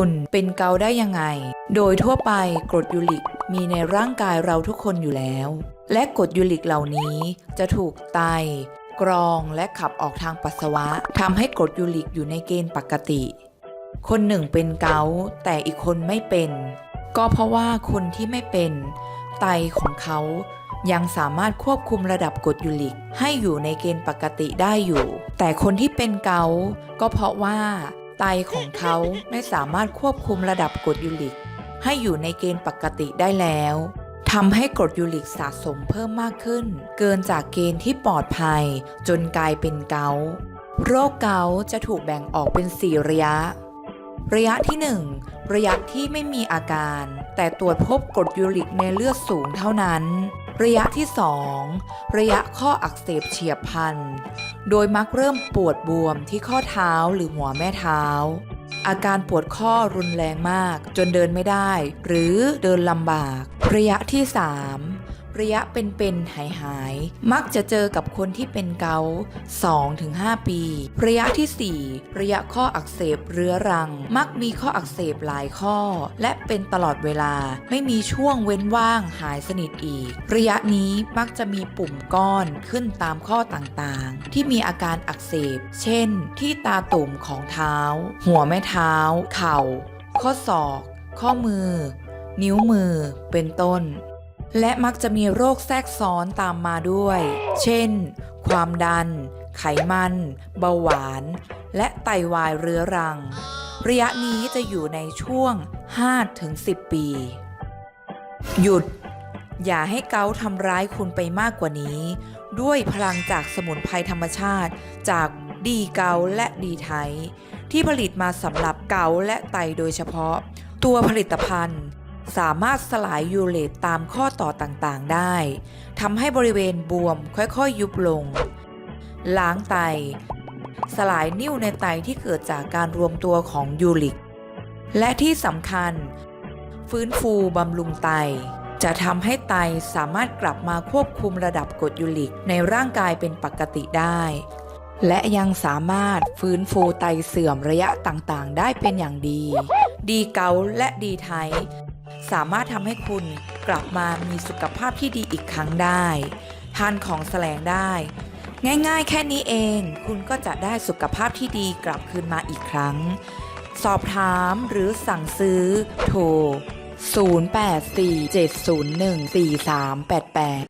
คุณเป็นเกาได้ยังไง โดยทั่วไปกรดยูริกมีในร่างกายเราทุกคนอยู่แล้ว และกรดยูริกเหล่านี้จะถูกไต กรองและขับออกทางปัสสาวะทำให้กรดยูริกอยู่ในเกณฑ์ปกติ คนหนึ่งเป็นเกาแต่อีกคนไม่เป็น ก็เพราะว่าคนที่ไม่เป็น ไตของเขายังสามารถควบคุมระดับกรดยูริกให้อยู่ในเกณฑ์ปกติได้อยู่ แต่คนที่เป็นเกา ก็เพราะว่า ไตของเขาไม่สามารถควบคุมระดับกรดยูริก ให้อยู่ในเกณฑ์ปกติได้แล้วทำให้กรดยูริกสะสมเพิ่มมากขึ้น เกินจากเกณฑ์ที่ปลอดภัย จนกลายเป็นเกาโรคเกาจะถูกแบ่งออกเป็น 4 ระยะ ระยะที่ 1 ระยะที่ไม่มีอาการ แต่ตรวจพบกรดยูริกในเลือดสูงเท่านั้น ระยะที่ 2 ระยะข้ออักเสบเฉียบพลัน โดยมักเริ่มปวดบวมที่ข้อเท้าหรือหัวแม่เท้า อาการปวดข้อรุนแรงมากจนเดินไม่ได้ หรือเดินลำบาก ระยะที่ 3 ระยะเป็นๆหายหาย มักจะเจอกับคนที่เป็นเกาต์2-5 ปี ระยะที่ 4 ระยะข้ออักเสบเรื้อรัง มักมีข้ออักเสบหลายข้อ และเป็นตลอดเวลา ไม่มีช่วงเว้นว่างหายสนิทอีก ระยะนี้มักจะมีปุ่มก้อนขึ้นตามข้อต่างๆ ที่มีอาการอักเสบ เช่น ที่ตาตุ่มของเท้า หัวแม่เท้า เข่า ข้อศอก ข้อมือ นิ้วมือ เป็นต้น และมักจะมีโรคแทรกซ้อนตามมาด้วย เช่น ความดัน ไขมัน เบาหวาน และไตวายเรื้อรัง ระยะนี้จะอยู่ในช่วง 5-10 ปี หยุด อย่าให้เกาทำร้ายคุณไปมากกว่านี้ ด้วยพลังจากสมุนไพรธรรมชาติจากดีเกาและดีไทยที่ผลิตมาสำหรับเกาและไตโดยเฉพาะ ตัวผลิตภัณฑ์ สามารถสลายยูเรตตามข้อต่อต่างๆได้ทำให้บริเวณบวมค่อยๆยุบลง ล้างไต สลายนิ่วในไตที่เกิดจากการรวมตัวของยูริก และที่สำคัญ ฟื้นฟูบำรุงไต จะทำให้ไตสามารถกลับมาควบคุมระดับกรดยูริกในร่างกายเป็นปกติได้ และยังสามารถฟื้นฟูไตเสื่อมระยะต่างๆ ได้เป็นอย่างดี ดีเกาและดีไท สามารถทำให้คุณกลับมามีสุขภาพที่ดีอีกครั้งได้ ทานของแสลงได้ ง่ายๆ แค่นี้เอง คุณก็จะได้สุขภาพที่ดีกลับคืนมาอีกครั้ง สอบถามหรือสั่งซื้อโทร 0847014388